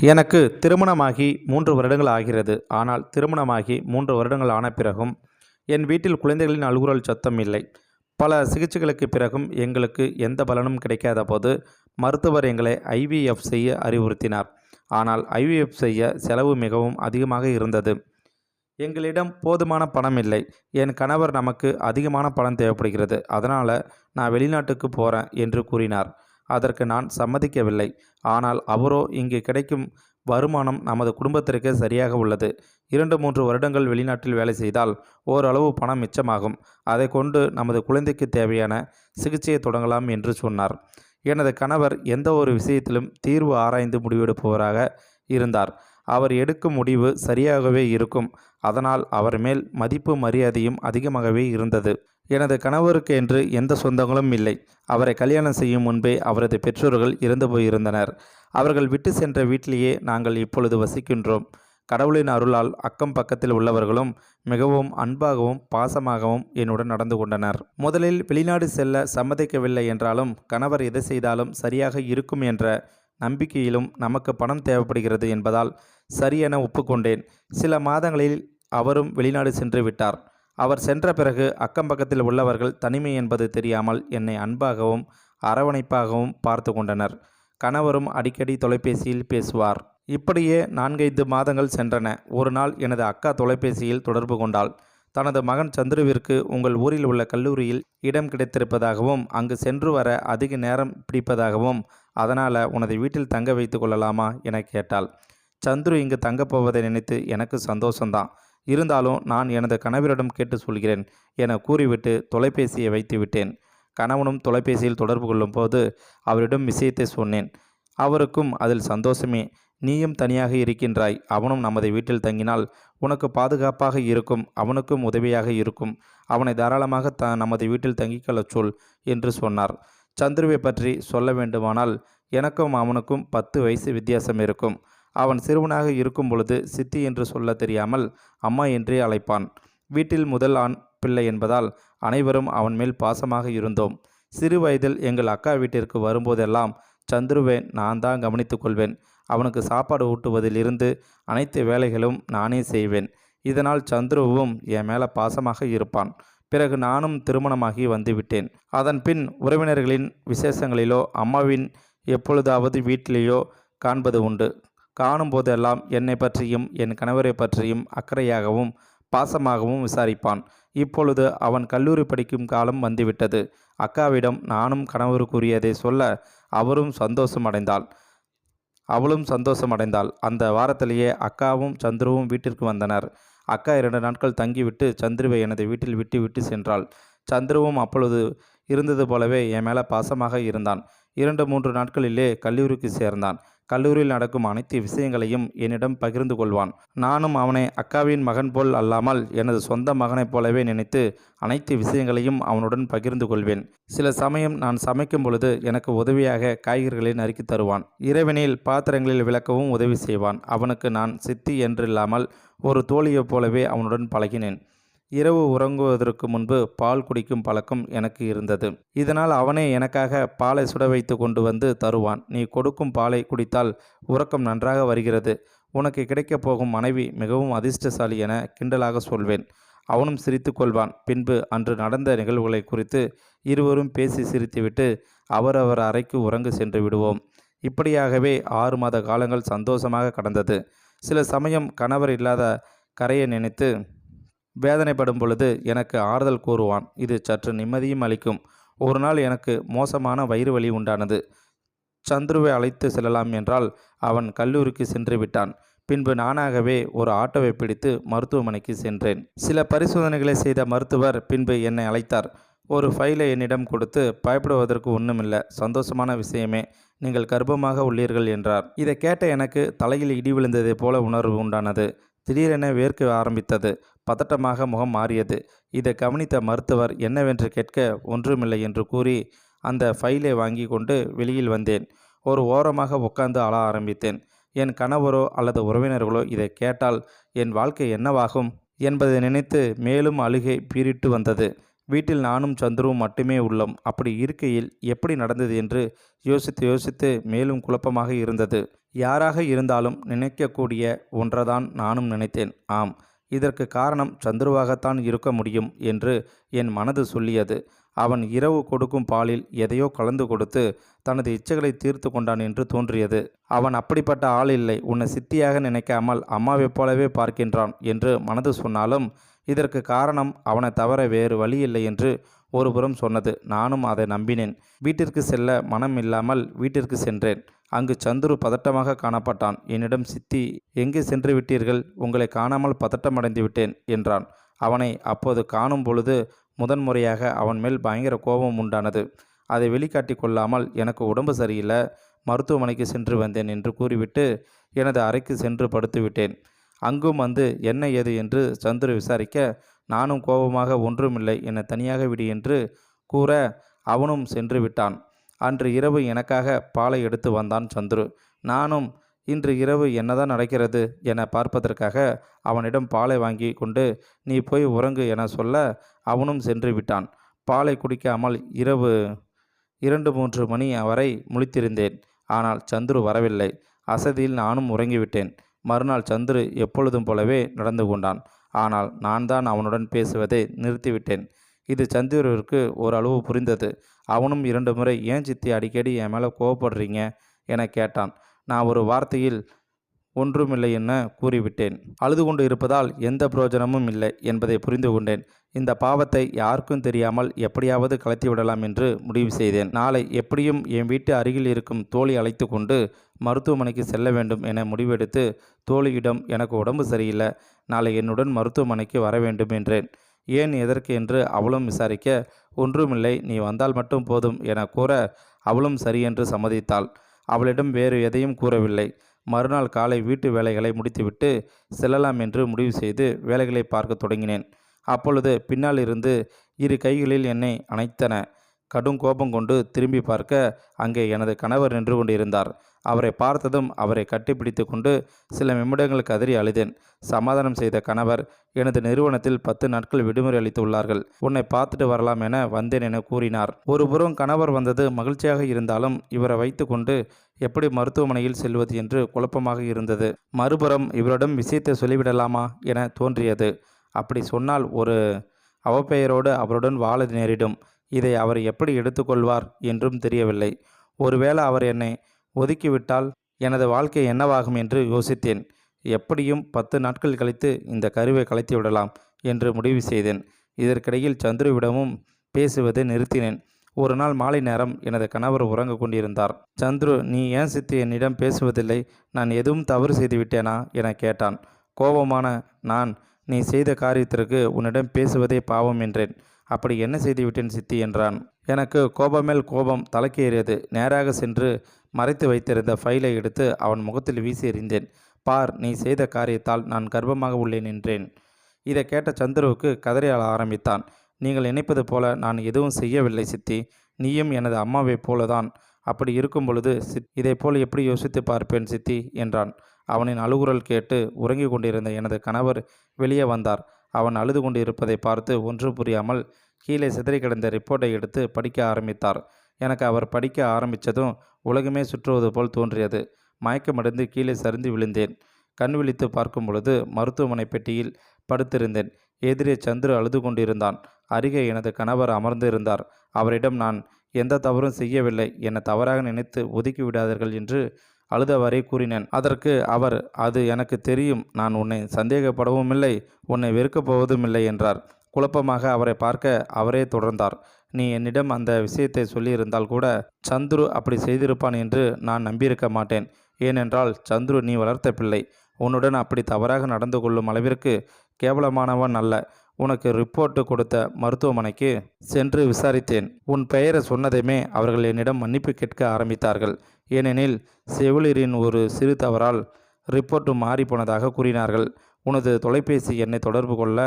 எனக்கு திருமணமாகி மூன்று வருடங்கள் ஆகிறது ஆனால் திருமணமாகி மூன்று வருடங்கள் ஆன பிறகும் என் வீட்டில் குழந்தைகளின் அழுகுரல் சத்தம் இல்லை. பல சிகிச்சைகளுக்கு பிறகும் எங்களுக்கு எந்த பலனும் கிடைக்காத போது மருத்துவர் எங்களை ஐவிஎஃப் செய்ய அறிவுறுத்தினார். ஆனால் ஐவிஎஃப் செய்ய செலவு மிகவும் அதிகமாக இருந்தது. எங்களிடம் போதுமான பணம் இல்லை. என் கணவர் நமக்கு அதிகமான பணம் தேவைப்படுகிறது. அதனால் நான் வெளிநாட்டுக்கு போகிறேன் என்று கூறினார். அதற்கு நான் சம்மதிக்கவில்லை. ஆனால் அவரோ இங்கு கிடைக்கும் வருமானம் நமது குடும்பத்திற்கு சரியாக உள்ளது. இரண்டு மூன்று வருடங்கள் வெளிநாட்டில் வேலை செய்தால் ஓரளவு பணம் மிச்சமாகும். அதை கொண்டு நமது குழந்தைக்கு தேவையான சிகிச்சையை தொடங்கலாம் என்று சொன்னார். எனது கணவர் எந்த ஒரு விஷயத்திலும் தீர்வு ஆராய்ந்து முடிவெடுப்பவராக இருந்தார். அவர் எடுக்கும் முடிவு சரியாகவே இருக்கும். அதனால் அவர் மேல் மதிப்பு மரியாதையும் அதிகமாகவே இருந்தது. எனது கணவருக்கு என்று எந்த சொந்தங்களும் இல்லை. அவரை கல்யாணம் செய்யும் முன்பே அவரது பெற்றோர்கள் இறந்து போயிருந்தனர். அவர்கள் விட்டு சென்ற வீட்டிலேயே நாங்கள் இப்பொழுது வசிக்கின்றோம். கடவுளின் அருளால் அக்கம் பக்கத்தில் உள்ளவர்களும் மிகவும் அன்பாகவும் பாசமாகவும் என்னுடன் நடந்து கொண்டனர். முதலில் வெளிநாடு செல்ல சம்மதிக்கவில்லை என்றாலும் கணவர் எதை செய்தாலும் சரியாக இருக்கும் என்ற நம்பிக்கையிலும் நமக்கு பணம் தேவைப்படுகிறது என்பதால் சரியென ஒப்புக்கொண்டேன். சில மாதங்களில் அவரும் வெளிநாடு சென்று விட்டார். அவர் சென்ற பிறகு அக்கம் பக்கத்தில் உள்ளவர்கள் தனிமை என்பது தெரியாமல் என்னை அன்பாகவும் அரவணைப்பாகவும் பார்த்து கொண்டனர். கணவரும் அடிக்கடி தொலைபேசியில் பேசுவார். இப்படியே நான்கைந்து மாதங்கள் சென்றன. ஒரு நாள் எனது அக்கா தொலைபேசியில் தொடர்பு கொண்டாள். தனது மகன் சந்துருவிற்கு உங்கள் ஊரில் உள்ள கல்லூரியில் இடம் கிடைத்திருப்பதாகவும் அங்கு சென்று வர அதிக நேரம் பிடிப்பதாகவும் அதனால் உனது வீட்டில் தங்க வைத்து கொள்ளலாமா? என கேட்டாள். சந்துரு இங்கு தங்கப் போவதை நினைத்து எனக்கு சந்தோஷம்தான் இருந்தாலும் நான் எனது கணவரிடம் கேட்டு சொல்கிறேன் என கூறிவிட்டு தொலைபேசியை வைத்துவிட்டேன். கணவனும் தொலைபேசியில் தொடர்பு கொள்ளும் போது அவரிடம் விஷயத்தை சொன்னேன். அவருக்கும் அதில் சந்தோஷமே. நீயும் தனியாக இருக்கின்றாய். அவனும் நமது வீட்டில் தங்கினால் உனக்கு பாதுகாப்பாக இருக்கும். அவனுக்கும் உதவியாக இருக்கும். அவனை தாராளமாக த நமது வீட்டில் தங்கிக்கொள்ளச் சொல் என்று சொன்னார். சந்துருவை பற்றி சொல்ல வேண்டுமானால் எனக்கும் அவனுக்கும் பத்து வயசு வித்தியாசம் இருக்கும். அவன் சிறுவனாக இருக்கும் பொழுது சித்தி என்று சொல்ல தெரியாமல் அம்மா என்றே அழைப்பான். வீட்டில் முதல் ஆண் பிள்ளை என்பதால் அனைவரும் அவன் மேல் பாசமாக இருந்தோம். சிறு வயதில் எங்கள் அக்கா வீட்டிற்கு வரும்போதெல்லாம் சந்துருவை நான் தான் கவனித்துக் கொள்வேன். அவனுக்கு சாப்பாடு ஊட்டுவதிலிருந்து அனைத்து வேலைகளும் நானே செய்வேன். இதனால் சந்துருவும் என் மேலே பாசமாக இருப்பான். பிறகு நானும் திருமணமாகி வந்துவிட்டேன். அதன் பின் உறவினர்களின் விசேஷங்களிலோ அம்மாவின் எப்பொழுதாவது வீட்டிலேயோ காண்பது உண்டு. காணும் போதெல்லாம் என்னை பற்றியும் என் கணவரை பற்றியும் அக்கறையாகவும் பாசமாகவும் விசாரிப்பான். இப்பொழுது அவன் கல்லூரி படிக்கும் காலம் வந்துவிட்டது. அக்காவிடம் நானும் கணவர் கூறியதை சொல்ல அவரும் சந்தோஷம் அடைந்தாள் அவளும் சந்தோஷம் அடைந்தாள் அந்த வாரத்திலேயே அக்காவும் சந்துருவும் வீட்டிற்கு வந்தனர். அக்கா இரண்டு நாட்கள் தங்கிவிட்டு சந்துருவை எனது வீட்டில் விட்டு விட்டு சென்றாள். சந்துருவும் அப்பொழுது இருந்தது போலவே என் மேலே பாசமாக இருந்தான். இரண்டு மூன்று நாட்களிலே கல்லூரிக்கு சேர்ந்தான். கல்லூரியில் நடக்கும் அனைத்து விஷயங்களையும் என்னிடம் பகிர்ந்து கொள்வான். நானும் அவனை அக்காவின் மகன் போல் அல்லாமல் எனது சொந்த மகனைப் போலவே நினைத்து அனைத்து விஷயங்களையும் அவனுடன் பகிர்ந்து கொள்வேன். சில சமயம் நான் சமைக்கும் பொழுது எனக்கு உதவியாக காய்கறிகளை நறுக்கி தருவான். இறைவனில் பாத்திரங்களில் விளக்கவும் உதவி செய்வான். அவனுக்கு நான் சித்தி என்றில்லாமல் ஒரு தோழியைப் போலவே அவனுடன் பழகினேன். இரவு உறங்குவதற்கு முன்பு பால் குடிக்கும் பழக்கம் எனக்கு இருந்தது. இதனால் அவனே எனக்காக பாலை சுட வைத்து கொண்டு வந்து தருவான். நீ கொடுக்கும் பாலை குடித்தால் உறக்கம் நன்றாக வருகிறது. உனக்கு கிடைக்கப் போகும் மனைவி மிகவும் அதிர்ஷ்டசாலி என கிண்டலாக சொல்வேன். அவனும் சிரித்து கொள்வான். பின்பு அன்று நடந்த நிகழ்வுகளை குறித்து இருவரும் பேசி சிரித்துவிட்டு அவரவர் அறைக்கு உறங்கு சென்று விடுவோம். இப்படியாகவே ஆறு மாத காலங்கள் சந்தோஷமாக கடந்தது. சில சமயம் கணவர் இல்லாத கரையை நினைத்து வேதனைப்படும் பொழுது எனக்கு ஆறுதல் கூறுவான். இது சற்று நிம்மதியும் அளிக்கும். ஒரு நாள் எனக்கு மோசமான வயிறு வலி உண்டானது. சந்துருவை அழைத்து செல்லலாம் என்றால் அவன் கல்லூரிக்கு சென்று விட்டான். பின்பு நானாகவே ஒரு ஆட்டோவை பிடித்து மருத்துவமனைக்கு சென்றேன். சில பரிசோதனைகளை செய்த மருத்துவர் பின்பு என்னை அழைத்தார். ஒரு ஃபைலை என்னிடம் கொடுத்து பயப்படுவதற்கு ஒன்றுமில்லை சந்தோஷமான விஷயமே நீங்கள் கர்ப்பமாக உள்ளீர்கள் என்றார். இதை கேட்ட எனக்கு தலையில் இடி விழுந்ததை போல உணர்வு உண்டானது. திடீரென வேர்க்க ஆரம்பித்தது. பதட்டமாக முகம் மாறியது. இதை கவனித்த மருத்துவர் என்னவென்று கேட்க ஒன்றுமில்லை என்று கூறி அந்த ஃபைலை வாங்கி கொண்டு வெளியில் வந்தேன். ஒரு ஓரமாக உட்கார்ந்து அழ ஆரம்பித்தேன். என் கணவரோ அல்லது உறவினர்களோ இதை கேட்டால் என் வாழ்க்கை என்னவாகும்? என்பதை நினைத்து மேலும் அழுகை பீரிட்டு வந்தது. வீட்டில் நானும் சந்துருவும் மட்டுமே உள்ளோம். அப்படி இருக்கையில் எப்படி நடந்தது? என்று யோசித்து யோசித்து மேலும் குழப்பமாக இருந்தது. யாராக இருந்தாலும் நினைக்கக்கூடிய ஒன்றதான் நானும் நினைத்தேன். ஆம். இதற்கு காரணம் சந்துருவாகத்தான் இருக்க முடியும் என்று என் மனது சொல்லியது. அவன் இரவு கொடுக்கும் பாலில் எதையோ கலந்து கொடுத்து தனது இச்சைகளை தீர்த்து கொண்டான் என்று தோன்றியது. அவன் அப்படிப்பட்ட ஆள் இல்லை. உன்னை சித்தியாக நினைக்காமல் அம்மாவைப் போலவே பார்க்கின்றான் என்று மனது சொன்னாலும் இதற்கு காரணம் அவனை தவிர வேறு வழி இல்லை என்று ஒருபுறம் சொன்னது நானும் அதை நம்பினேன். வீட்டிற்கு செல்ல மனம் இல்லாமல் வீட்டிற்கு சென்றேன். அங்கு சந்துரு பதட்டமாக காணப்பட்டான். என்னிடம் சித்தி எங்கே சென்று விட்டீர்கள்? உங்களை காணாமல் பதட்டமடைந்து விட்டேன் என்றான். அவனை அப்போது காணும் பொழுது முதன்முறையாக அவன் மேல் பயங்கர கோபம் உண்டானது. அதை வெளிக்காட்டி கொள்ளாமல் எனக்கு உடம்பு சரியில்லை. மருத்துவமனைக்கு சென்று வந்தேன் என்று கூறிவிட்டு எனது அறைக்கு சென்று படுத்துவிட்டேன் அங்கும் வந்து என்ன ஏது? என்று சந்துரு விசாரிக்க நானும் கோபமாக ஒன்றுமில்லை என்னை தனியாக விடு என்று கூற அவனும் சென்று விட்டான். அன்று இரவு எனக்காக பாலை எடுத்து வந்தான் சந்துரு. நானும் இன்று இரவு என்னதான் நடக்கிறது என பார்ப்பதற்காக அவனிடம் பாலை வாங்கி கொண்டு நீ போய் உறங்கு என சொல்ல அவனும் சென்று விட்டான். பாலை குடிக்காமல் இரவு இரண்டு மூன்று மணி வரை முழித்திருந்தேன். ஆனால் சந்துரு வரவில்லை. அசதியில் நானும் உறங்கிவிட்டேன். மறுநாள் சந்துரு எப்பொழுதும் போலவே நடந்து கொண்டான். ஆனால் நான் தான் அவனுடன் பேசுவதை நிறுத்திவிட்டேன். இது சந்திரவிற்கு ஓரளவு புரிந்தது. அவனும் இரண்டு முறை ஏன் சித்தி அடிக்கடி என் மேலே கோவப்படுறீங்க? என கேட்டான். நான் ஒரு வார்த்தையில் ஒன்றுமில்லை என கூறிவிட்டேன். அழுது கொண்டு இருப்பதால் எந்த பிரயோஜனமும் இல்லை என்பதை புரிந்து கொண்டேன். இந்த பாவத்தை யாருக்கும் தெரியாமல் எப்படியாவது கலத்தி விடலாம் என்று முடிவு செய்தேன். நாளை எப்படியும் என் வீட்டு அருகில் இருக்கும் தோழி அழைத்து கொண்டு மருத்துவமனைக்கு செல்ல வேண்டும் என முடிவெடுத்து தோழியிடம் எனக்கு உடம்பு சரியில்லை. நாளை என்னுடன் மருத்துவமனைக்கு வர வேண்டும் என்றேன். ஏன் எதற்கு? என்று அவளும் விசாரிக்க ஒன்றுமில்லை. நீ வந்தால் மட்டும் போதும் என கூற அவளும் சரியென்று சம்மதித்தாள். அவளிடம் வேறு எதையும் கூறவில்லை. மறுநாள் காலை வீட்டு வேலைகளை முடித்துவிட்டு செல்லலாம் என்று முடிவு செய்து வேலைகளை பார்க்க தொடங்கினேன். அப்பொழுது பின்னால் இருந்து இரு கைகளில் என்னை அணைத்தன. கடும் கோபம் கொண்டு திரும்பி பார்க்க அங்கே எனது கணவர் நின்று கொண்டிருந்தார். அவரை பார்த்ததும் அவரை கட்டிப்பிடித்து கொண்டு சில நிமிடங்கள் கதறி அழுதேன். சமாதானம் செய்த கணவர் எனது நிறுவனத்தில் பத்து நாட்கள் விடுமுறை அளித்து உள்ளார்கள். உன்னை பார்த்துட்டு வரலாம் என வந்தேன் என கூறினார். ஒருபுறம் கணவர் வந்தது மகிழ்ச்சியாக இருந்தாலும் இவரை வைத்துக்கொண்டு எப்படி மருத்துவமனையில் செல்வது என்று குழப்பமாக இருந்தது. மறுபுறம் இவரிடம் விஷயத்தை சொல்லிவிடலாமா என தோன்றியது. அப்படி சொன்னால் ஒரு அவப்பெயரோடு அவருடன் வாழ நேரிடும். இதை அவர் எப்படி எடுத்துக்கொள்வார் என்றும் தெரியவில்லை. ஒருவேளை அவர் என்னை ஒதுக்கிவிட்டால் எனது வாழ்க்கை என்னவாகும் என்று யோசித்தேன். எப்படியும் பத்து நாட்கள் கழித்து இந்த கருவை கலைத்து விடலாம் என்று முடிவு செய்தேன். இதற்கிடையில் சந்துருவிடமும் பேசுவதை நிறுத்தினேன். ஒரு நாள் மாலை நேரம் எனது கணவர் உறங்க கொண்டிருந்தார். சந்துரு நீ ஏன் சித்தி என்னிடம் பேசுவதில்லை? நான் எதுவும் தவறு செய்து விட்டேனா? என கேட்டான். கோபமான நான் நீ செய்த காரியத்திற்கு உன்னிடம் பேசுவதே பாவம் என்றேன். அப்படி என்ன செய்து விட்டேன் சித்தி? என்றான். எனக்கு கோபமேல் கோபம் தலைக்கேறியது. நேராக சென்று மறைத்து வைத்திருந்த ஃபைலை எடுத்து அவன் முகத்தில் வீசி எறிந்தேன். பார் நீ செய்த காரியத்தால் நான் கர்ப்பமாக உள்ளேன் என்றேன். இதை கேட்ட சந்துருவுக்கு கதறி அழ ஆரம்பித்தான். நீங்கள் நினைப்பது போல நான் எதுவும் செய்யவில்லை சித்தி. நீயும் எனது அம்மாவைப் போலதான். அப்படி இருக்கும் பொழுது சித் இதைப்போல் எப்படி யோசித்து பார்ப்பேன் சித்தி? என்றான். அவனின் அழுகுரல் கேட்டு உறங்கிக் கொண்டிருந்த எனது கணவர் வெளியே வந்தார். அவன் அழுது கொண்டு இருப்பதை பார்த்து ஒன்று புரியாமல் கீழே சிதறி கிடந்த ரிப்போர்ட்டை எடுத்து படிக்க ஆரம்பித்தார். எனக்கு அவர் படிக்க ஆரம்பித்ததும் உலகமே சுற்றுவது போல் தோன்றியது. மயக்கமடைந்து கீழே சரிந்து விழுந்தேன். கண் விழித்து பார்க்கும் பொழுது மருத்துவமனை பெட்டியில் படுத்திருந்தேன். எதிரே சந்துரு அழுது கொண்டிருந்தான். அருகே எனது கணவர் அமர்ந்து இருந்தார். அவரிடம் நான் எந்த தவறும் செய்யவில்லை. என தவறாக நினைத்து ஒதுக்கி விடாதீர்கள் என்று அழுதவரை கூறினேன். அதற்கு அவர் அது எனக்கு தெரியும். நான் உன்னை சந்தேகப்படவும் இல்லை உன்னை வெறுக்கப் போவதும் இல்லை என்றார். குழப்பமாக அவரை பார்க்க அவரே தொடர்ந்தார். நீ என்னிடம் அந்த விஷயத்தை சொல்லியிருந்தால் கூட சந்துரு அப்படி செய்திருப்பான் என்று நான் நம்பியிருக்க மாட்டேன். ஏனென்றால் சந்துரு நீ வளர்த்த பிள்ளை. உன்னுடன் அப்படி தவறாக நடந்து கொள்ளும் அளவிற்கு கேவலமானவன் அல்ல. உனக்கு ரிப்போர்ட்டு கொடுத்த மருத்துவமனைக்கு சென்று விசாரித்தேன். உன் பெயரை சொன்னதுமே அவர்கள் என்னிடம் மன்னிப்பு கேட்க ஆரம்பித்தார்கள். ஏனெனில் செவிலியரின் ஒரு சிறு தவறால் ரிப்போர்ட்டு மாறிப்போனதாக கூறினார்கள். உனது தொலைபேசி என்னை தொடர்பு கொள்ள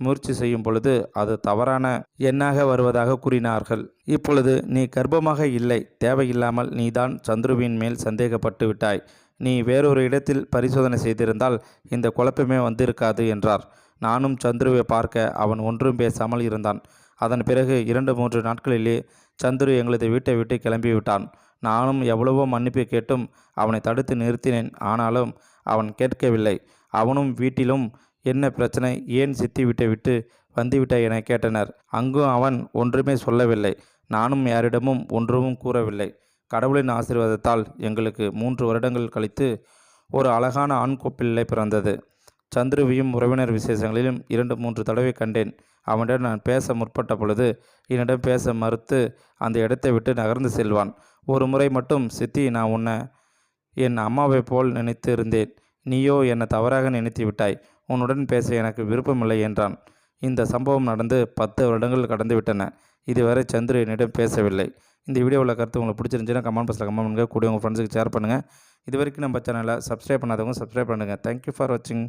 முயற்சி செய்யும் பொழுது அது தவறான எண்ணாக வருவதாக கூறினார்கள். இப்பொழுது நீ கர்ப்பமாக இல்லை தேவையில்லாமல் நீதான் சந்துருவின் மேல் சந்தேகப்பட்டு விட்டாய். நீ வேறொரு இடத்தில் பரிசோதனை செய்திருந்தால் இந்த குழப்பமே வந்திருக்காது என்றார். நானும் சந்துருவை பார்க்க அவன் ஒன்றும் பேசாமல் இருந்தான். அதன் பிறகு இரண்டு மூன்று நாட்களிலே சந்துரு எங்களது வீட்டை விட்டு கிளம்பி விட்டான். நானும் எவ்வளவோ மன்னிப்பு கேட்டும் அவனை தடுத்து நிறுத்தினேன். ஆனாலும் அவன் கேட்கவில்லை. அவனும் வீட்டிலும் என்ன பிரச்சனை? ஏன் சித்தி வீட்டை விட்டு வந்துவிட்டாய் என கேட்டனர். அங்கும் அவன் ஒன்றுமே சொல்லவில்லை. நானும் யாரிடமும் ஒன்றும் கூறவில்லை. கடவுளின் ஆசீர்வாதத்தால் எங்களுக்கு மூன்று வருடங்கள் கழித்து ஒரு அழகான ஆண் கோப்பிள்ளை பிறந்தது. சந்துருவையும் உறவினர் விசேஷங்களிலும் இரண்டு மூன்று தடவை கண்டேன். அவனிடம் நான் பேச முற்பட்ட பொழுது என்னிடம் பேச மறுத்து அந்த இடத்தை விட்டு நகர்ந்து செல்வான். ஒரு முறை மட்டும் சித்தி நான் உன்னை என் அம்மாவைப் போல் நினைத்து இருந்தேன் நீயோ என்னை தவறாக நினைத்து விட்டாய் உன்னுடன் பேச எனக்கு விருப்பமில்லை என்றான். இந்த சம்பவம் நடந்து பத்து வருடங்கள் கடந்துவிட்டன. இதுவரை சந்திர என்னிடம் பேசவில்லை. இந்த வீடியோவில் கருத்து உங்களுக்கு பிடிச்சிருந்துச்சுன்னா கமெண்ட் பாக்ஸில் கமெண்ட் பண்ணுங்கள் கூட உங்கள் ஃப்ரெண்ட்ஸுக்கு ஷேர் பண்ணுங்கள் இது வரைக்கும் நம்ம சேனலை சப்ஸ்கிரைப் பண்ணாதவங்க சப்ஸ்கிரைப் பண்ணுங்கள் தேங்க்யூ ஃபார் வாட்சிங்